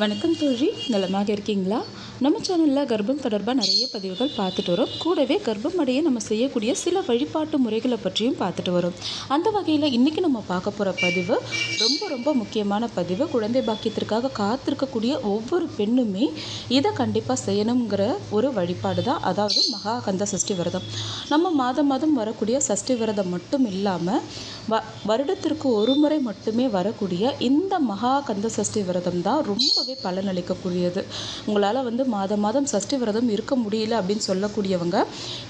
வணக்கம் தோழி. நலமாக இருக்கீங்களா? நம்ம சேனலில் கர்ப்பம் தொடர்பாக நிறைய பதிவுகள் பார்த்துட்டு வரோம். கூடவே கர்ப்பம் அடைய நம்ம செய்யக்கூடிய சில வழிபாட்டு முறைகளை பற்றியும் பார்த்துட்டு வரோம். அந்த வகையில் இன்றைக்கி நம்ம பார்க்க போகிற பதிவு ரொம்ப ரொம்ப முக்கியமான பதிவு. குழந்தை பாக்கியத்திற்காக காத்திருக்கக்கூடிய ஒவ்வொரு பெண்ணுமே இதை கண்டிப்பாக செய்யணுங்கிற ஒரு வழிபாடு தான். அதாவது மகாகந்த சஷ்டி விரதம். நம்ம மாதம் மாதம் வரக்கூடிய சஷ்டி விரதம் மட்டும் இல்லாமல் வ வருடத்திற்கு ஒரு முறை மட்டுமே வரக்கூடிய இந்த மகா கந்த சஷ்டி விரதம் தான் ரொம்பவே பலனளிக்கக்கூடியது. உங்களால் வந்து மாதம் மாதம் சஷ்டி விரதம் இருக்க முடியல அப்படின்னு சொல்லக்கூடியவங்க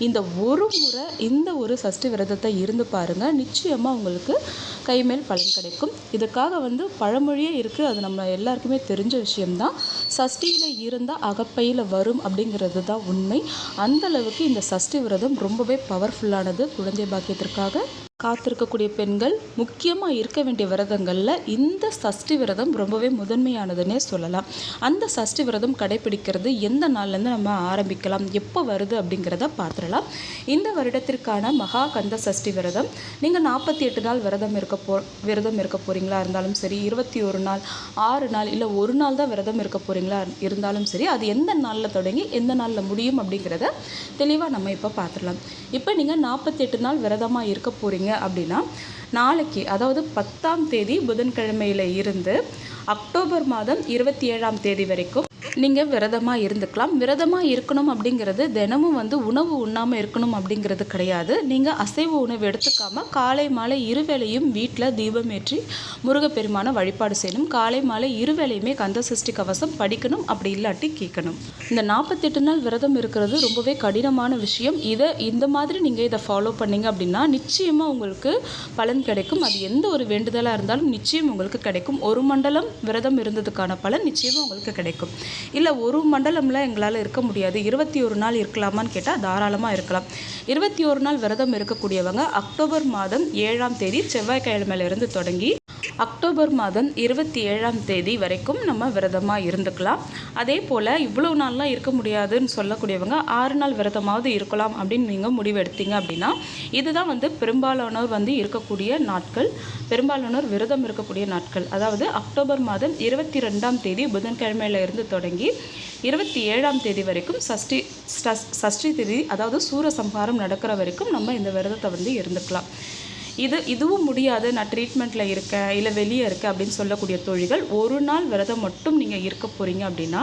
இந்த ஒரு முறை இந்த ஒரு சஷ்டி விரதத்தை இருந்து பாருங்கள் நிச்சயமாக உங்களுக்கு கைமேல் பலன் கிடைக்கும். இதுக்காக வந்து பழமொழியே இருக்குது அது நம்ம எல்லாருக்குமே தெரிஞ்ச விஷயம்தான். சஷ்டியில் இருந்தால் அகப்பையில் வரும் அப்படிங்கிறது தான் உண்மை. அந்தளவுக்கு இந்த சஷ்டி விரதம் ரொம்பவே பவர்ஃபுல்லானது குழந்தை பாக்கியத்திற்காக. காத்திருக்கக்கூடிய பெண்கள் முக்கியமாக இருக்க வேண்டிய விரதங்களில் இந்த சஷ்டி விரதம் ரொம்பவே முதன்மையானதுன்னே சொல்லலாம். அந்த சஷ்டி விரதம் கடைபிடிக்கிறது எந்த நாள்லேருந்து நம்ம ஆரம்பிக்கலாம் எப்போ வருது அப்படிங்கிறத பார்த்துடலாம். இந்த வருடத்திற்கான மகா கந்த சஷ்டி விரதம் நீங்கள் நாற்பத்தி எட்டு நாள் விரதம் இருக்க போ விரதம் இருக்க போகிறீங்களா இருந்தாலும் சரி இருபத்தி ஒரு நாள் ஆறு நாள் இல்லை ஒரு நாள் தான் விரதம் இருக்க போகிறீங்களா இருந்தாலும் சரி அது எந்த நாளில் தொடங்கி எந்த நாளில் முடியும் அப்படிங்கிறத தெளிவாக நம்ம இப்போ பார்த்துடலாம். இப்போ நீங்கள் நாற்பத்தி எட்டு நாள் விரதமாக இருக்க போகிறீங்க அப்படின்னா நாளைக்கு அதாவது பத்தாம் தேதி புதன்கிழமையில் இருந்து அக்டோபர் மாதம் இருபத்தி ஏழாம் தேதி வரைக்கும் நீங்கள் விரதமாக இருந்துக்கலாம். விரதமாக இருக்கணும் அப்படிங்கிறது தினமும் வந்து உணவு உண்ணாமல் இருக்கணும் அப்படிங்கிறது கிடையாது. நீங்கள் அசைவ உணவு எடுத்துக்காமல் காலை மாலை இருவேளையும் வீட்டில் தீபம் ஏற்றி முருகப்பெருமான வழிபாடு செய்யணும். காலை மாலை இருவேளையுமே கந்த சஷ்டி கவசம் படிக்கணும். அப்படி இல்லாட்டி கேட்கணும். இந்த நாற்பத்தெட்டு நாள் விரதம் இருக்கிறது ரொம்பவே கடினமான விஷயம். இதை இந்த மாதிரி நீங்கள் இதை ஃபாலோ பண்ணீங்க அப்படின்னா நிச்சயமாக உங்களுக்கு பலன் கிடைக்கும். அது எந்த ஒரு வேண்டுதலாக இருந்தாலும் நிச்சயம் உங்களுக்கு கிடைக்கும். ஒரு மண்டலம் விரதம் இருந்ததுக்கான பலன் நிச்சயமாக உங்களுக்கு கிடைக்கும். இல்லை ஒரு மண்டலம்ல எங்களால் இருக்க முடியாது. இருபத்தி ஒரு நாள் இருக்கலாமான்னு கேட்டால் தாராளமாக இருக்கலாம். இருபத்தி ஒரு நாள் விரதம் இருக்கக்கூடியவங்க அக்டோபர் மாதம் ஏழாம் தேதி செவ்வாய்க்கிழமையிலிருந்து தொடங்கி அக்டோபர் மாதம் இருபத்தி ஏழாம் தேதி வரைக்கும் நம்ம விரதமாக இருந்துக்கலாம். அதே போல் இவ்வளோ நாள்லாம் இருக்க முடியாதுன்னு சொல்லக்கூடியவங்க ஆறு நாள் விரதமாவது இருக்கலாம் அப்படின்னு நீங்கள் முடிவு எடுத்தீங்க அப்படின்னா இதுதான் வந்து பெரும்பாலானோர் வந்து இருக்கக்கூடிய நாட்கள். பெரும்பாலானோர் விரதம் இருக்கக்கூடிய நாட்கள். அதாவது அக்டோபர் மாதம் இருபத்தி ரெண்டாம் தேதி புதன்கிழமையில இருந்து தொடங்கி இருபத்தி ஏழாம் தேதி வரைக்கும் சஷ்டி சஷ்டி தேதி அதாவது சூரசம்ஹாரம் நடக்கிற வரைக்கும் நம்ம இந்த விரதத்தை வந்து இருந்துக்கலாம். இது இதுவும் முடியாது. நான் ட்ரீட்மெண்ட்டில் இருக்கேன் இல்லை வெளியே இருக்கேன் அப்படின்னு சொல்லக்கூடிய தொழில்கள் ஒரு நாள் விரதம் மட்டும் நீங்கள் இருக்க போகிறீங்க அப்படின்னா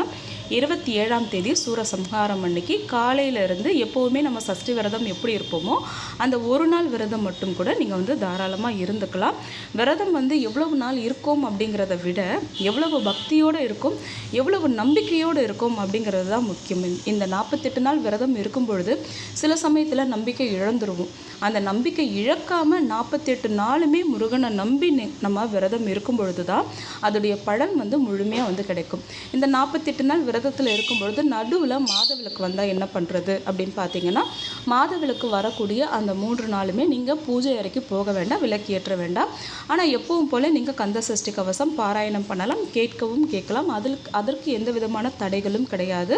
இருபத்தி ஏழாம் தேதி சூரசம்ஹாரம் அன்னைக்கு காலையிலேருந்து எப்போவுமே நம்ம சஷ்டி விரதம் எப்படி இருப்போமோ அந்த ஒரு நாள் விரதம் மட்டும் கூட நீங்கள் வந்து தாராளமாக இருந்துக்கலாம். விரதம் வந்து எவ்வளவு நாள் இருக்கும் அப்படிங்கிறத விட எவ்வளவு பக்தியோடு இருக்கும் எவ்வளவு நம்பிக்கையோடு இருக்கும் அப்படிங்கிறது தான் முக்கியம். இந்த நாற்பத்தெட்டு நாள் விரதம் இருக்கும் பொழுது சில சமயத்தில் நம்பிக்கை இழந்துருவோம். அந்த நம்பிக்கை இழக்காமல் நாற்பத்தெட்டு நாளுமே முருகனை நம்பி நி- நம்ம விரதம் இருக்கும் பொழுது தான் அதோடைய பலன் வந்து முழுமையாக வந்து கிடைக்கும். இந்த நாற்பத்தெட்டு நாள் விரதம் விரதத்தில் இருக்கும் பொழுது நடுவில் மாதவிளக்கு வந்தால் என்ன பண்ணுறது அப்படின்னு பார்த்தீங்கன்னா மாதவிளக்கு வரக்கூடிய அந்த மூன்று நாளுமே நீங்கள் பூஜை அறைக்கு போக வேண்டாம் விளக்கு ஏற்ற வேண்டாம். ஆனால் எப்பவும் போல நீங்கள் கந்த சஷ்டி கவசம் பாராயணம் பண்ணலாம் கேட்கவும் கேட்கலாம். அதில் அதற்கு எந்த விதமான தடைகளும் கிடையாது.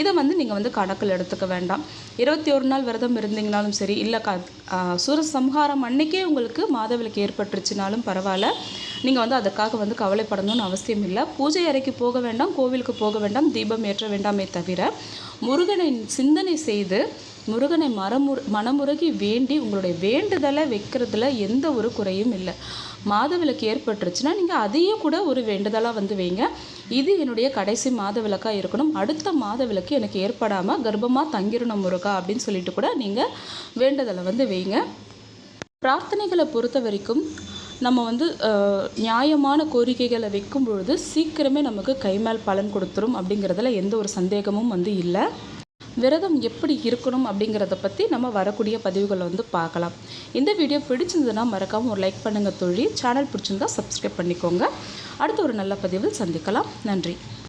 இதை வந்து நீங்கள் வந்து கணக்கில் எடுத்துக்க வேண்டாம். இருபத்தி ஒரு நாள் விரதம் இருந்தீங்கனாலும் சரி இல்லை க சூரசம்ஹாரம் அன்னைக்கே உங்களுக்கு மாதவிளக்கு ஏற்பட்டுருச்சுனாலும் பரவாயில்ல. நீங்கள் வந்து அதுக்காக வந்து கவலைப்படணும்னு அவசியம் இல்லை. பூஜை அறைக்கு போக வேண்டாம் கோவிலுக்கு போக வேண்டாம் தீபம் ஏற்ற வேண்டாமே தவிர முருகனை சிந்தனை செய்து முருகனை மரமுரு மனமுருகி வேண்டி உங்களுடைய வேண்டுதலை வைக்கிறதுல எந்த ஒரு குறையும் இல்லை. மாதவிளக்கு ஏற்பட்டுருச்சுன்னா நீங்கள் அதையே கூட ஒரு வேண்டுதலாக வந்து வைங்க. இது என்னுடைய கடைசி மாதவிலக்காக இருக்கணும். அடுத்த மாதவிலக்கு எனக்கு ஏற்படாமல் கர்ப்பமாக தங்கிடணும் முருகா அப்படின்னு சொல்லிட்டு கூட நீங்கள் வேண்டுதலை வந்து வைங்க. பிரார்த்தனைகளை பொறுத்த வரைக்கும் நம்ம வந்து நியாயமான கோரிக்கைகளை வைக்கும் பொழுது சீக்கிரமே நமக்கு கைமேல் பலன் கொடுத்துரும் அப்படிங்கிறதுல எந்த ஒரு சந்தேகமும் வந்து இல்லை. விரதம் எப்படி இருக்கணும் அப்படிங்கிறத பற்றி நம்ம வரக்கூடிய பதிவுகளை வந்து பார்க்கலாம். இந்த வீடியோ பிடிச்சிருந்ததுன்னா மறக்காமல் ஒரு லைக் பண்ணுங்கள் தொழில் சேனல் பிடிச்சிருந்தா சப்ஸ்கிரைப் பண்ணிக்கோங்க. அடுத்த ஒரு நல்ல பதிவில் சந்திக்கலாம். நன்றி.